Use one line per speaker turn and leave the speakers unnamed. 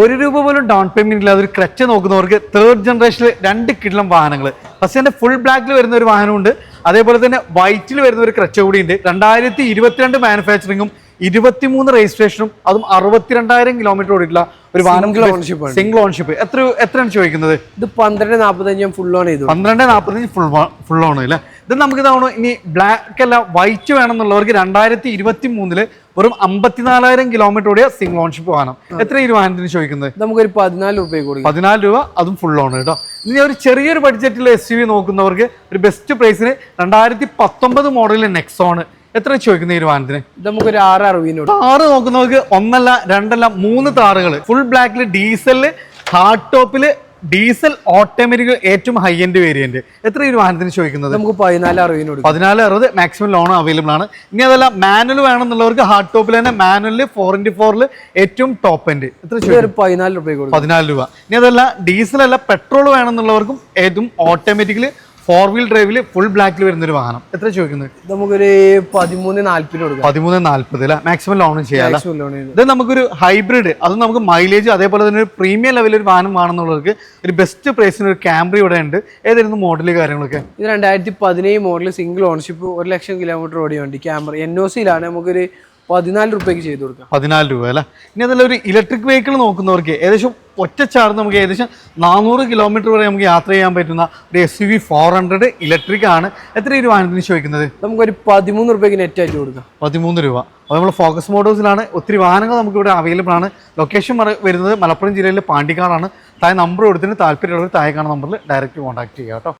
ഒരു രൂപ പോലും ഡൗൺ പേയ്മെന്റ് ഇല്ലാതെ ഒരു ക്രച്ച് നോക്കുന്നവർക്ക് തേർഡ് ജനറേഷനിൽ രണ്ട് കിടിലം വാഹനങ്ങൾ ഫസ്റ്റ് തന്നെ ഫുൾ ബ്ലാക്കിൽ വരുന്ന ഒരു വാഹനമുണ്ട്. അതേപോലെ തന്നെ വൈറ്റിൽ വരുന്ന ഒരു ക്രച്ച് കൂടി ഉണ്ട്. രണ്ടായിരത്തി ഇരുപത്തിരണ്ട് മാനുഫാക്ചറിങ്ങും ഇരുപത്തിമൂന്ന് രജിസ്ട്രേഷനും അതും അറുപത്തിരണ്ടായിരം കിലോമീറ്റർ ഓടിയിട്ടുള്ള ഒരു വാഹനം
ഓൺഷിപ്പ്.
സിംഗിൾ ഓൺഷിപ്പ് എത്ര എത്രയാണ് ചോദിക്കുന്നത്?
ഇത് പന്ത്രണ്ട് നാൽപ്പത്തഞ്ച് ഫുൾ ഓൺ ചെയ്തു
പന്ത്രണ്ട് നാൽപ്പത്തഞ്ച് ഫുൾ ഫുൾ ഓൺ അല്ലേ? ഇത് നമുക്ക് ഇതാവണോ ഇനി ബ്ലാക്ക് അല്ല വൈറ്റ് വേണമെന്നുള്ളവർക്ക് രണ്ടായിരത്തി ഇരുപത്തി മൂന്നിൽ വെറും അമ്പത്തിനാലായിരം കിലോമീറ്റർ ഓടിയ സിംഗിൾ ഓൺഷിപ്പ് വാഹനം. എത്ര ഈ വാഹനത്തിന് ചോദിക്കുന്നത്?
നമുക്ക് നമുക്കൊരു പതിനാല് രൂപ
പതിനാല് രൂപ അതും ഫുൾ ഓൺ കേട്ടോ ഇനി ഒരു ചെറിയൊരു ബഡ്ജറ്റിൽ എസ് യു വി നോക്കുന്നവർക്ക് ഒരു ബെസ്റ്റ് പ്രൈസിന് രണ്ടായിരത്തി പത്തൊമ്പത് മോഡലിൽ നെക്സോൺ എത്ര ചോദിക്കുന്ന ഈ വാഹനത്തിന്?
നമുക്കൊരു ആറ് അറുപതിന് കൊടുക്കാം.
താറ് നോക്കുന്നവർക്ക് ഒന്നല്ല രണ്ടല്ല മൂന്ന് താറുകൾ ഫുൾ ബ്ലാക്കിൽ ഡീസലിൽ ഹാർഡ് ടോപ്പിൽ ഡീസൽ ഓട്ടോമാറ്റിക് ഏറ്റവും ഹൈ എൻഡ് വേരിയന്റ് എത്ര ഈ വാഹനത്തിന് ചോദിക്കുന്നത്?
നമുക്ക് പതിനാല് അറുപതിന് കൊടുക്കാം.
പതിനാല് അറുപത് മാക്സിമം ലോൺ അവൈലബിൾ ആണ്. ഇനി അതല്ല മാനുവൽ വേണമെന്നുള്ളവർക്ക് ഹാർഡ് ടോപ്പിൽ തന്നെ മാനുവലിൽ ഫോർ ഇന്റി ഫോറിൽ ഏറ്റവും ടോപ്പ് എൻഡ് എത്ര
പതിനാല് രൂപ
പതിനാല് രൂപ. ഇനി അതല്ല ഡീസൽ അല്ല പെട്രോൾ വേണമെന്നുള്ളവർക്കും ഏറ്റവും ഓട്ടോമാറ്റിക്കലി ഫോർ വീൽ ഡ്രൈവിൽ ഫുൾ ബ്ലാക്കിൽ വരുന്ന ഒരു വാഹനം. എത്ര ചോദിക്കുന്നത്?
നമുക്കൊരു പതിമൂന്ന് നാല്പതിന് കൊടുക്കാം.
പതിമൂന്ന് നാല്പത് അല്ല? മാക്സിമം
ലോൺ ചെയ്യാം
ഇത് നമുക്കൊരു ഹൈബ്രിഡ് അത് നമുക്ക് മൈലേജ് അതേപോലെ തന്നെ ഒരു പ്രീമിയം ലെവലിൽ ഒരു വാഹനം വേണമെന്നുള്ളവർക്ക് ഒരു ബെസ്റ്റ് പ്രൈസിന് ഒരു ക്യാമ്പ്രി ഇവിടെ ഉണ്ട്. ഏതായിരുന്നു മോഡൽ കാര്യങ്ങളൊക്കെ?
ഇത് രണ്ടായിരത്തി പതിനേഴ് മോഡൽ സിംഗിൾ ഓൺഷിപ്പ് ഒരു ലക്ഷം കിലോമീറ്റർ ഓടിയ വണ്ടി. ക്യാമറ എൻ ഒ സിയിലാണ് നമുക്കൊരു പതിനാല് രൂപയ്ക്ക് ചെയ്ത് കൊടുക്കാം.
പതിനാല് രൂപ അല്ലേ? ഇനി അതല്ല ഒരു ഇലക്ട്രിക് വെഹിക്കിൾ നോക്കുന്നവർക്ക് ഏകദേശം ഒറ്റ ചാർജ് നമുക്ക് ഏകദേശം നാനൂറ് കിലോമീറ്റർ വരെ നമുക്ക് യാത്ര ചെയ്യാൻ പറ്റുന്ന ഒരു S U V four hundred electric ആണ്. എത്ര ഒരു വാഹനത്തിന് ചോദിക്കുന്നത്?
നമുക്കൊരു പതിമൂന്ന് രൂപയ്ക്ക് നെറ്റ് ആയിട്ട് കൊടുക്കാം.
പതിമൂന്ന് രൂപ. അപ്പോൾ നമ്മൾ ഫോക്കസ് മോഡൽസിലാണ് ഒത്തിരി വാഹനങ്ങൾ നമുക്ക് ഇവിടെ അവൈലബിൾ ആണ് ലൊക്കേഷൻ വരുന്നത് മലപ്പുറം ജില്ലയിലെ പാണ്ടിക്കാടാണ്. താഴെ നമ്പർ കൊടുത്തിട്ട് താല്പര്യമുള്ളവർ താഴെ കാണുന്ന നമ്പറിൽ ഡയറക്റ്റ് കോൺടാക്ട് ചെയ്യുക കേട്ടോ.